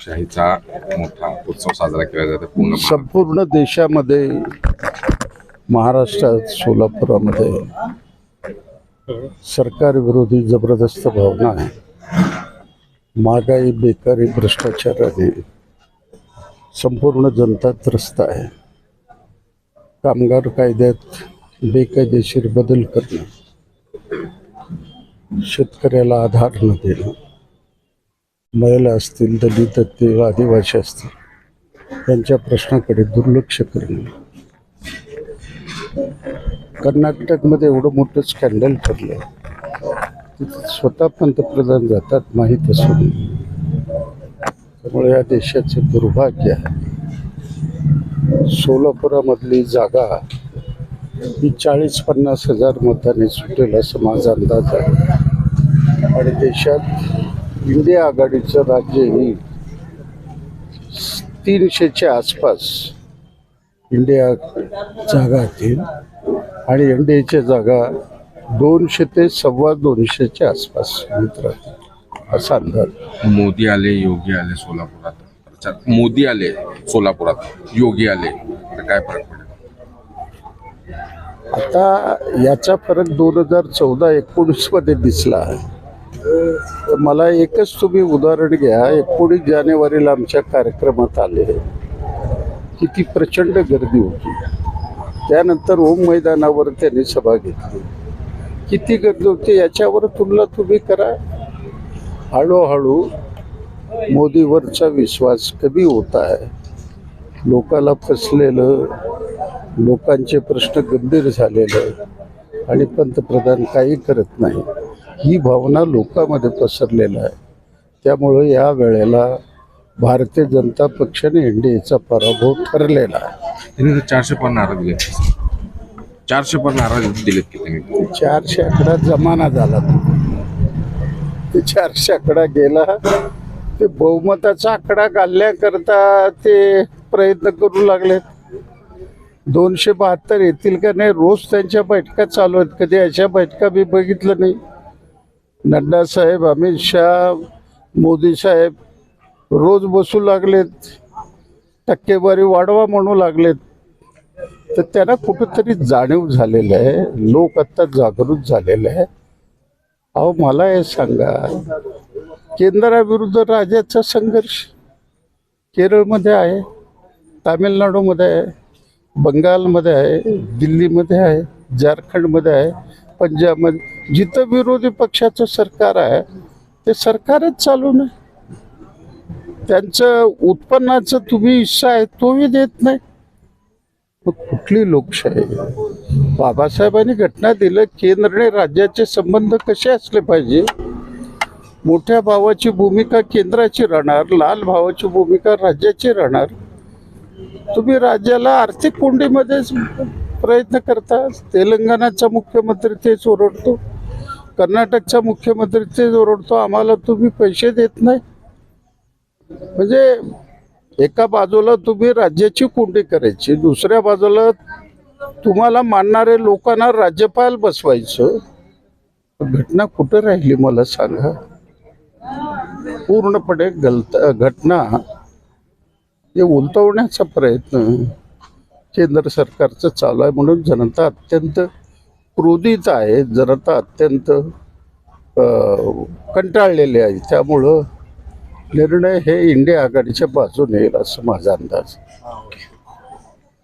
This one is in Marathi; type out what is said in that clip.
शाहीचा मोठा उत्सव साजरा केला जातो पूर्ण संपूर्ण देशामध्ये महाराष्ट्रात सोलापुरामध्ये सरकारविरोधी जबरदस्त भावना आहे. महागाई बेकारी भ्रष्टाचाराने संपूर्ण जनता त्रस्त आहे. कामगार कायद्यात बेकायदेशीर बदल करणं शेतकऱ्याला आधार न देणं महिला असतील दलित असतील आदिवासी असतील त्यांच्या प्रश्नाकडे दुर्लक्ष करणे कर्नाटकमध्ये एवढं मोठं स्कॅन्डल ठरलं तिथे स्वतः पंतप्रधान जातात माहीत असून. त्यामुळे या देशाचे दुर्भाग्य आहे. सोलापुरामधली जागा ही चाळीस पन्नास हजार मताने सुटेल असं माझा अंदाज आहे. आणि देशात इंडिया आघाडीचं राज्य ही तीनशेच्या आसपास इंडिया जागा येतील आणि एन डी एच्या जागा दोनशे ते सव्वा दोनशेच्या आसपास राहतील असा अंदाज. मोदी आले योगी आले सोलापुरात. प्रचार मोदी आले सोलापुरात योगी आले तर काय फरक पडेल? आता याचा फरक दोन हजार चौदा एकोणीसमध्ये दिसला तर मला एकच तुम्ही उदाहरण घ्या. एकोणीस जानेवारीला आमच्या कार्यक्रमात आले. किती प्रचंड गर्दी होती. त्यानंतर ओम मैदानावर त्यांनी सभा घेतली. किती गर्दी होती याच्यावर तुलना तुम्ही करा. हळूहळू मोदीवरचा विश्वास कमी होत आहे. लोकाला फसलेलं लोकांचे प्रश्न गंभीर झालेलं आणि पंतप्रधान काही करत नाही. ही भावना लोकांमध्ये पसरलेला आहे. त्यामुळं या वेळेला भारतीय जनता पक्षाने एन डी एचा पराभव ठरलेला आहे. त्यांनी तर चारशे पण नारा दिले चारशे पण नारा दिलेत की त्यांनी चारशे आकडा जमाना झाला. तो ते चारशे आकडा गेला ते बहुमताचा आकडा घालण्याकरता ते प्रयत्न करू लागले दोनशे बहात्तर येतील का नाही रोज त्यांच्या बैठका चालू आहेत. कधी अशा बैठका मी बघितलं नाही. नड्डा साहेब अमित शहा मोदी साहेब रोज बसू लागलेत टक्केवारी वाढवा म्हणू लागलेत. तर त्यांना कुठंतरी जाणीव झालेलं आहे लोक आत्ता जागृत झालेले आहे अहो मला हे सांगा केंद्राविरुद्ध राज्याचा संघर्ष केरळमध्ये आहे तामिळनाडूमध्ये आहे बंगालमध्ये आहे दिल्लीमध्ये आहे झारखंडमध्ये आहे पंजाबमध्ये जिथं विरोधी पक्षाचं सरकार आहे ते सरकारच चालू नाही. त्यांचं उत्पन्नाचं तुम्ही हिस्सा आहे तोही देत नाही. मग कुठली लोकशाही? बाबासाहेबांनी घटना दिलं केंद्र आणि राज्याचे संबंध कसे असले पाहिजे? मोठ्या भावाची भूमिका केंद्राची राहणार लाल भावाची भूमिका राज्याची राहणार? तुम्ही राज्याला आर्थिक कोंडीमध्येच प्रयत्न करता तेलंगणाचा मुख्यमंत्री तेच ओरडतो. कर्नाटकचा मुख्यमंत्री तेच ओरडतो. आम्हाला तुम्ही पैसे देत नाही. म्हणजे एका बाजूला तुम्ही राज्याची कोंडी करायची दुसऱ्या बाजूला तुम्हाला मानणारे लोकांना राज्यपाल बसवायचं. घटना कुठं राहिली मला सांगा. पूर्णपणे गलत घटना हे उलटवण्याचा प्रयत्न. केंद्र सरकारचं चालू आहे म्हणून जनता अत्यंत क्रोधित आहे. जनता अत्यंत कंटाळलेली आहे. त्यामुळं निर्णय हे इंडिया आघाडीच्या बाजूने येईल असं माझा अंदाज.